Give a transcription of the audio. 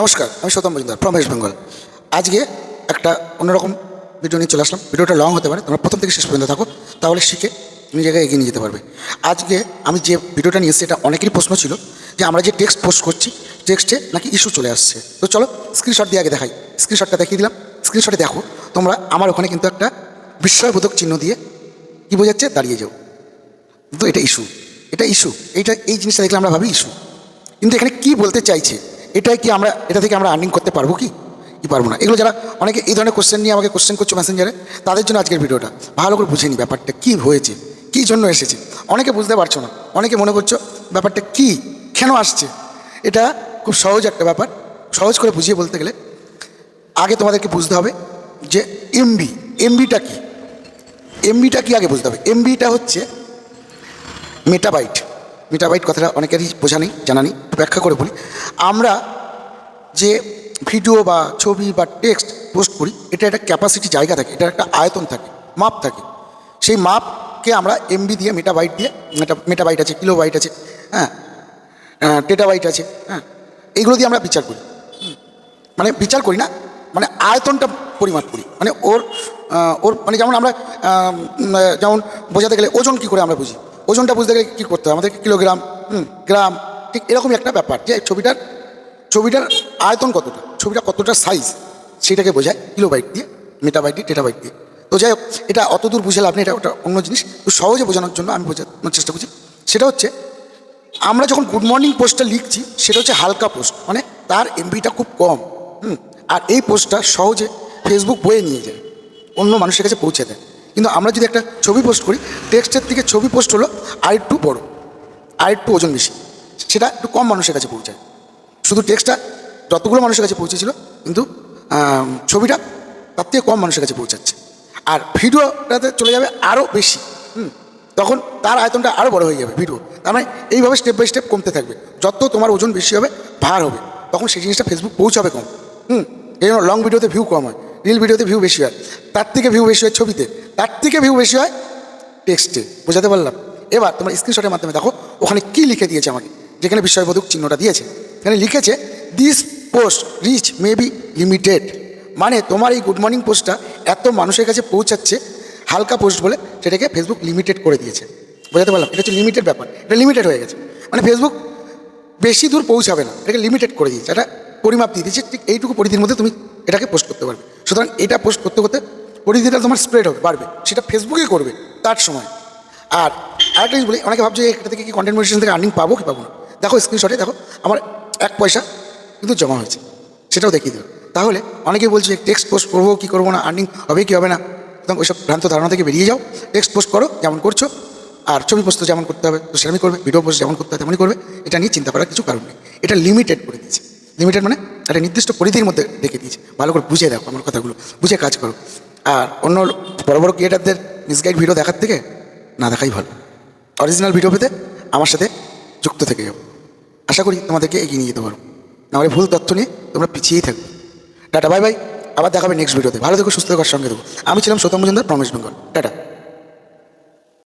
নমস্কার, আমি Soutam Majumdar from West Bengal আজকে একটা অন্যরকম ভিডিও নিয়ে চলে আসলাম। ভিডিওটা লং হতে পারে, তোমরা প্রথম থেকে শেষ পর্যন্ত থাকো, তাহলে শিখে নিজেকে এগিয়ে নিয়ে যেতে পারবে। আজকে আমি যে ভিডিওটা নিয়ে এসেছি এটা অনেকেরই প্রশ্ন ছিল যে আমরা যে টেক্সট পোস্ট করছি টেক্সটে নাকি ইস্যু চলে আসছে। তো চলো স্ক্রিনশট দিয়ে আগে দেখাই। স্ক্রিনশটটা দেখিয়ে দিলাম। স্ক্রিনশটে দেখো, তোমরা আমার ওখানে কিন্তু একটা বিস্ময়বোধক চিহ্ন দিয়ে কী বোঝাচ্ছে, দাঁড়িয়ে যাও। তো এটা ইস্যু এটা ইস্যু এইটা, এই জিনিসটা দেখলে আমরা ভাবি ইস্যু কিন্তু এখানে কি বলতে চাইছে এটাই কি আমরা, এটা থেকে আমরা আর্নিং করতে পারব কি? কি পারব না। এগুলো যারা অনেকে এই ধরনের কোশ্চেন নিয়ে আমাকে কোশ্চেন করছ মেসেঞ্জারে তাদের জন্য আজকের ভিডিওটা ভালো করে বুঝে নি ব্যাপারটা কী হয়েছে, কী জন্য এসেছে। অনেকে বুঝতে পারছ না। অনেকে মনে করছ ব্যাপারটা কি, কেন আসছে? এটা খুব সহজ একটা ব্যাপার। সহজ করে বুঝিয়ে বলতে গেলে, আগে তোমাদেরকে বুঝতে হবে যে এমবি এমবিটা কি? এমবিটা কি আগে বুঝতে হবে? এমবিটা হচ্ছে মেটাবাইট মেটাবাইট কথাটা অনেকেরই বোঝা নেই, জানা নেই, ব্যাখ্যা করে বলি। আমরা যে ভিডিও বা ছবি বা টেক্সট পোস্ট করি, এটা একটা ক্যাপাসিটি জায়গা থাকে এটা একটা আয়তন থাকে, মাপ থাকে। সেই মাপকে আমরা এমবি দিয়ে মেটাবাইট দিয়ে মেটা মেটাবাইট আছে কিলোবাইট আছে হ্যাঁ টেটাবাইট আছে হ্যাঁ এইগুলো দিয়ে আমরা বিচার করি। মানে বিচার করি না মানে আয়তনটা পরিমাপ করি। মানে ওর ওর মানে যেমন আমরা যেমন বোঝাতে গেলে ওজন কী করে আমরা বুঝি? ওজনটা বুঝতে গেলে কী করতে হবে আমাদেরকে কিলোগ্রাম হুম, গ্রাম ঠিক এরকমই একটা ব্যাপার যে ছবিটার ছবিটার আয়তন কতটা? ছবিটা কতটা সাইজ সেটাকে বোঝায় কিলোবাইট দিয়ে মেটাবাইট দিয়ে টেটাবাইট দিয়ে। তো যাই হোক এটা অত দূর বুঝে লাভ নেই এটা ওটা অন্য জিনিস। তো সহজে বোঝানোর জন্য আমি বোঝানোর চেষ্টা করছি। সেটা হচ্ছে আমরা যখন গুড মর্নিং পোস্টটা লিখছি সেটা হচ্ছে হালকা পোস্ট মানে তার এমবিটা খুব কম হুম আর এই পোস্টটা সহজে ফেসবুক বয়ে নিয়ে যায় অন্য মানুষের কাছে পৌঁছে দেয়। কিন্তু আমরা যদি একটা ছবি পোস্ট করি টেক্সটের থেকে ছবি পোস্ট হলো আরেকটু বড়। আরেকটু ওজন বেশি। সেটা একটু কম মানুষের কাছে পৌঁছায়। শুধু টেক্সটটা যতগুলো মানুষের কাছে পৌঁছেছিল, কিন্তু ছবিটা তার থেকে কম মানুষের কাছে পৌঁছাচ্ছে। আর ভিডিওটাতে চলে যাবে আরও বেশি। হুম, তখন তার আয়তনটা আরও বড় হয়ে যাবে ভিডিও। তার মানে এইভাবে স্টেপ বাই স্টেপ কমতে থাকবে। যত তোমার ওজন বেশি হবে, ভার হবে, তখন সেই জিনিসটা ফেসবুক পৌঁছাবে কম। হুম, এই জন্য লং ভিডিওতে ভিউ কম হয়। রিল ভিডিওতে ভিউ বেশি হয়, তার থেকে ভিউ বেশি হয় ছবিতে, তার থেকে ভিউ বেশি হয় টেক্সটে বোঝাতে পারলাম? এবার তোমার স্ক্রিনশটের মাধ্যমে দেখো, ওখানে কি লিখে দিয়েছে আমাকে, যেখানে বিস্ময়বোধক চিহ্নটা দিয়েছে। এখানে লিখেছে this post reach may be limited মানে তোমার এই গুড মর্নিং পোস্টটা এত মানুষের কাছে পৌঁছাচ্ছে, হালকা পোস্ট বলে সেটাকে ফেসবুক লিমিটেড করে দিয়েছে। বোঝাতে পারলাম? এটা হচ্ছে লিমিটেড ব্যাপার, এটা লিমিটেড হয়ে গেছে। মানে ফেসবুক বেশি দূর পৌঁছাবে না, এটাকে লিমিটেড করে দিয়েছে। এটা পরিমাপ দিয়ে দিয়েছে, ঠিক এইটুকু পরিধির মধ্যে তুমি এটাকে পোস্ট করতে পারবে। সুতরাং এটা পোস্ট করতে করতে পরিধিটা তোমার স্প্রেড হবে, বাড়বে। সেটা ফেসবুকে করবে, তার সময়। আর আরেকটা জিনিস বলি, অনেকে ভাবছে এটা থেকে কি কন্টেন্ট মনিটেশন থেকে আর্নিং পাবো কি পাবো না। দেখো স্ক্রিনশটে দেখো, আমার এক পয়সা কিন্তু জমা হয়েছে, সেটাও দেখিয়ে দেবে তাহলে অনেকেই বলছে টেক্সট পোস্ট করব, কি করব না আর্নিং হবে কি হবে না? সুতরাং ওইসব ভ্রান্ত ধারণা থেকে বেরিয়ে যাও। টেক্সট পোস্ট করো, যেমন করছ, আর ছবি পোস্ট যেমন করতে হবে, তো সেরকমই করবে ভিডিও পোস্ট যেমন করতে হবে তেমনই করবে। এটা নিয়ে চিন্তা করার কিছু কারণ নেই। এটা লিমিটেড করে দিয়েছে। লিমিটেড মানে একটা নির্দিষ্ট পরিধির মধ্যে রেখে দিয়েছে। ভালো করে বুঝে দেখো আমার কথাগুলো। বুঝে কাজ করো। আর অন্য বড় বড় ক্রিয়েটারদের মিসগাইড ভিডিও দেখার থেকে না দেখাই ভালো। অরিজিনাল ভিডিও পেতে আমার সাথে যুক্ত থেকে যাও। আশা করি তোমাদেরকে এগিয়ে নিয়ে যেতে পারো। নাহলে ভুল তথ্য নিয়ে তোমরা পিছিয়েই থাকবে। টাটা বাই বাই আবার দেখাবে নেক্সট ভিডিওতে ভালো থেকো, সুস্থ থাকার সঙ্গে দেবো আমি ছিলাম সৌতম মজুমদার প্রমেশ বেঙ্গল। টাটা।